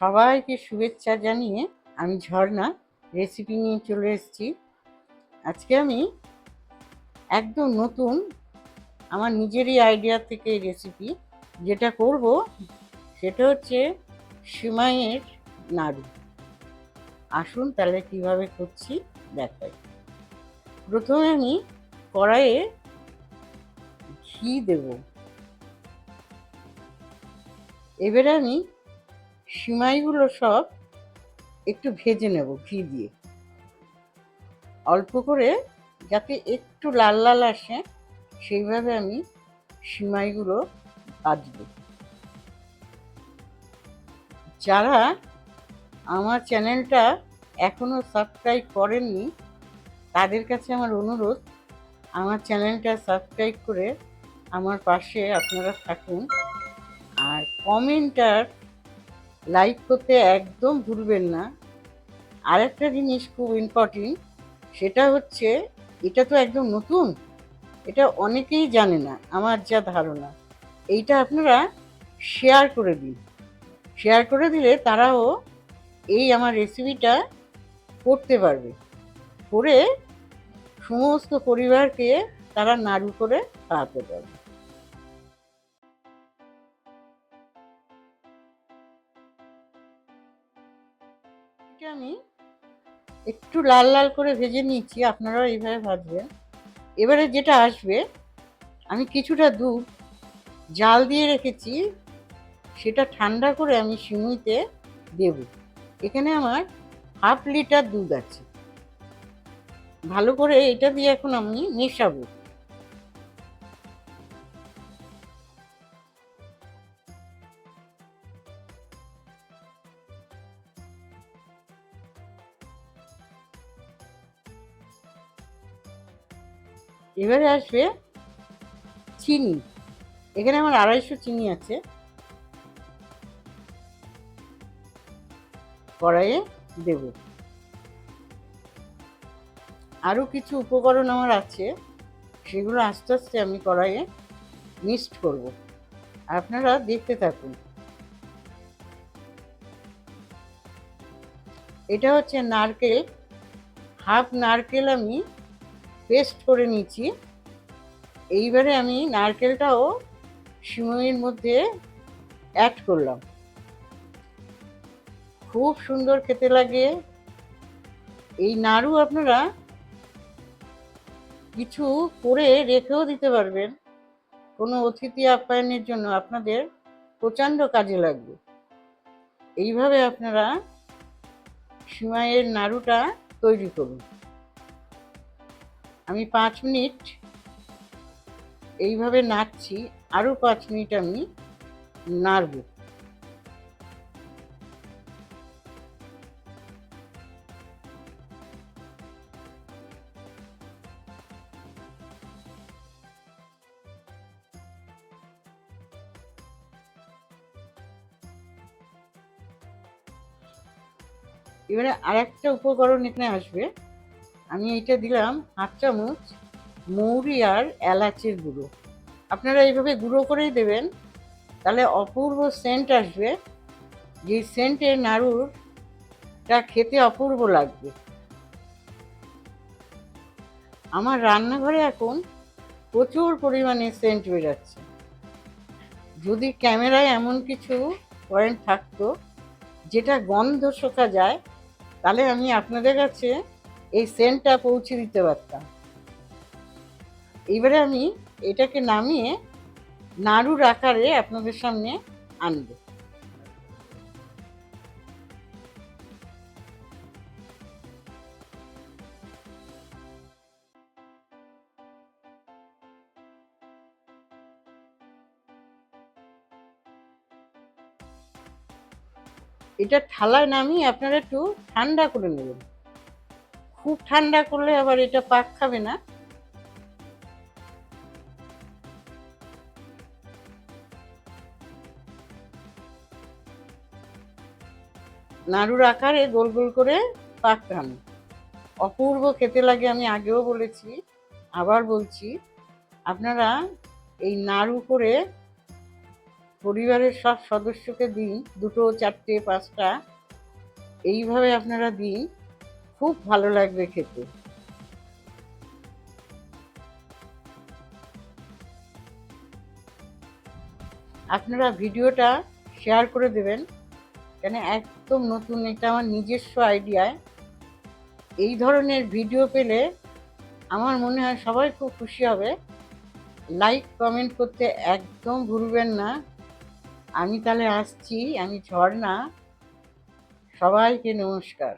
সবাইকে শুভেচ্ছা জানিয়ে আমি ঝর্ণা রেসিপি নিয়ে চলে এসেছি। আজকে আমি একদম নতুন আমার নিজেরই আইডিয়া থেকে রেসিপি যেটা করব সেটা হচ্ছে সিমাইয়ের নাড়ু। আসুন তাহলে কীভাবে করছি দেখাই। প্রথমে আমি কড়াইয়ে ঘি দেব। এবারে আমি সিমাইগুলো সব একটু ভেজে নেব ঘি দিয়ে। অল্প করে যাতে একটু লাল লাল আসে, সেইভাবে আমি সিমাইগুলো ভাজব যারা আমার চ্যানেলটা এখনও সাবস্ক্রাইব করেননি, তাদের কাছে আমার অনুরোধ, আমার চ্যানেলটা সাবস্ক্রাইব করে আমার পাশে আপনারা থাকুন। আর কমেন্ট আর লাইক করতে একদম ভুলবেন না। আরেকটা জিনিস খুব ইম্পর্টেন্ট সেটা হচ্ছে এটা তো একদম নতুন, এটা অনেকেই জানে না, আমার যা ধারণা। এইটা আপনারা শেয়ার করে দিন। শেয়ার করে দিলে তারাও এই আমার রেসিপিটা করতে পারবে। করে সমস্ত পরিবারকে তারা নাড়ু করে খাওয়াতে পারবে। আমি একটু লাল লাল করে ভেজে নিয়েছি, আপনারাও এইভাবে ভাজবেন। এবারে যেটা আসবে, আমি কিছুটা দুধ জাল দিয়ে রেখেছি, সেটা ঠান্ডা করে আমি সিমুইতে দেব। এখানে আমার হাফ লিটার দুধ আছে। ভালো করে এটা দিয়ে এখন আমি মেশাবো। এবারে আসবে চিনি। এখানে আমার আড়াইশো চিনি আছে। কড়াইয়ে দেব। আরও কিছু উপকরণ আমার আছে। সেগুলো আস্তে আস্তে আমি কড়াইয়ে মিক্সড করব। আপনারা দেখতে থাকুন। এটা হচ্ছে নারকেল। হাফ নারকেল আমি পেস্ট করে নিয়েছি। এইবারে আমি নারকেলটাও সিমইয়ের মধ্যে অ্যাড করলাম। খুব সুন্দর খেতে লাগে। এই নাড়ু আপনারা কিছু করে রেখেও দিতে পারবেন। কোনো অতিথি আপ্যায়নের জন্য আপনাদের প্রচণ্ড কাজে লাগবে। এইভাবে আপনারা সিমাইয়ের নাড়ুটা তৈরি করুন। আমি পাঁচ মিনিট এইভাবে নাড়ছি, আরও পাঁচ মিনিট আমি নাড়ব। এবারে আরেকটা উপকরণ এখানে আসবে। আমি এইটা দিলাম হাফ চামচ মৌরি আর এলাচের গুঁড়ো। আপনারা এইভাবে গুঁড়ো করেই দেবেন, তাহলে অপূর্ব সেন্ট আসবে। যে সেন্টের নাড়ুরটা খেতে অপূর্ব লাগবে। আমার রান্নাঘরে এখন প্রচুর পরিমাণে সেন্ট বেরাচ্ছে। যদি ক্যামেরায় এমন কিছু পয়েন্ট থাকতো, যেটা গন্ধ শোকা যায়, তাহলে আমি আপনাদের কাছে এই সেন্টটা পৌঁছে দিতে পারতাম। এবারে আমি এটাকে নামিয়ে নাড়ুর আকারে আপনাদের সামনে আনব। এটা থালায় নামিয়ে আপনারা একটু ঠান্ডা করে নেবেন। খুব ঠান্ডা করলে আবার এটা পাক খাবে না। নাড়ুর আকারে গোল গোল করে পাকান অপূর্ব খেতে লাগে আমি আগেও বলেছি, আবার বলছি, আপনারা এই নাড়ু করে পরিবারের সব সদস্যকে দিন, দুটো, চারটে, পাঁচটা, এইভাবে আপনারা দিন। খুব ভালো লাগবে খেতে। আপনারা ভিডিওটা শেয়ার করে দেবেন, কেন একদম নতুন, এটা আমার নিজস্ব আইডিয়ায় এই ধরনের ভিডিও পেলে আমার মনে হয় সবাই খুব খুশি হবে। লাইক কমেন্ট করতে একদম ভুলবেন না। আমি তাহলে আসছি, আমি ঝর্ণা। সবাইকে নমস্কার।